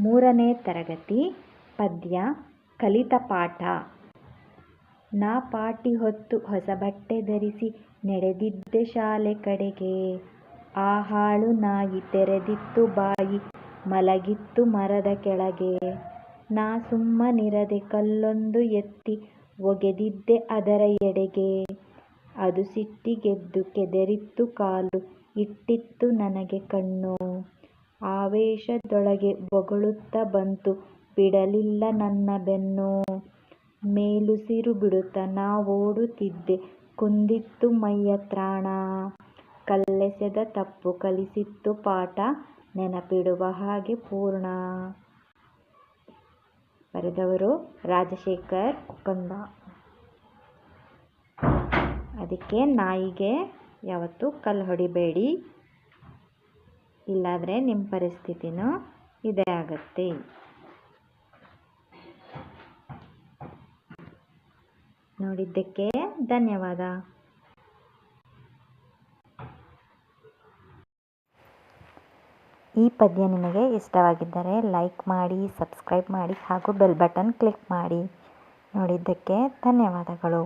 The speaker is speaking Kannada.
ಮೂರನೇ ತರಗತಿ, ಪದ್ಯ, ಕಲಿತ ಪಾಠ. ನಾ ಪಾಟಿ ಹೊತ್ತು ಹೊಸ ಬಟ್ಟೆ ಧರಿಸಿ ನಡೆದಿದ್ದೆ ಶಾಲೆ ಕಡೆಗೆ. ಆ ಹಾಳು ನಾಯಿ ತೆರೆದಿತ್ತು ಬಾಯಿ, ಮಲಗಿತ್ತು ಮರದ ಕೆಳಗೆ. ನಾ ಸುಮ್ಮನಿರದೆ ಕಲ್ಲೊಂದು ಎತ್ತಿ ಒಗೆದಿದ್ದೆ ಅದರ ಎಡೆಗೆ. ಅದು ಸಿಟ್ಟಿಗೆದ್ದು ಕೆದರಿತ್ತು ಕಾಲು, ಇಟ್ಟಿತ್ತು ನನಗೆ ಕಣ್ಣು. ಆವೇಶದೊಳಗೆ ಬೊಗಳುತ್ತ ಬಂತು. ಬಿಡಲಿಲ್ಲ ನನ್ನ ಬೆನ್ನು. ಮೇಲುಸಿರು ಬಿಡುತ್ತ ನಾ ಓಡುತ್ತಿದ್ದೆ. ಕುಂದಿತ್ತು ಮೈಯ ತ್ರಾಣ. ಕಲ್ಲೆಸೆದ ತಪ್ಪು ಕಲಿಸಿತ್ತು ಪಾಠ. ನೆನಪಿಡುವ ಹಾಗೆ ಪೂರ್ಣ. ಬರೆದವರು ರಾಜಶೇಖರ್ ಕುಕಂದ ಅದಕ್ಕೆ ನಾಯಿಗೆ ಯಾವತ್ತೂ ಕಲ್ಲು ಹೊಡಿಬೇಡಿ. ಇಲ್ಲಾದರೆ ನಿಮ್ಮ ಪರಿಸ್ಥಿತಿನೂ ಇದೇ ಆಗುತ್ತೆ. ನೋಡಿದ್ದಕ್ಕೆ ಧನ್ಯವಾದ. ಈ ಪದ್ಯ ನಿಮಗೆ ಇಷ್ಟವಾಗಿದ್ದರೆ ಲೈಕ್ ಮಾಡಿ, ಸಬ್ಸ್ಕ್ರೈಬ್ ಮಾಡಿ ಹಾಗೂ ಬೆಲ್ ಬಟನ್ ಕ್ಲಿಕ್ ಮಾಡಿ. ನೋಡಿದ್ದಕ್ಕೆ ಧನ್ಯವಾದಗಳು.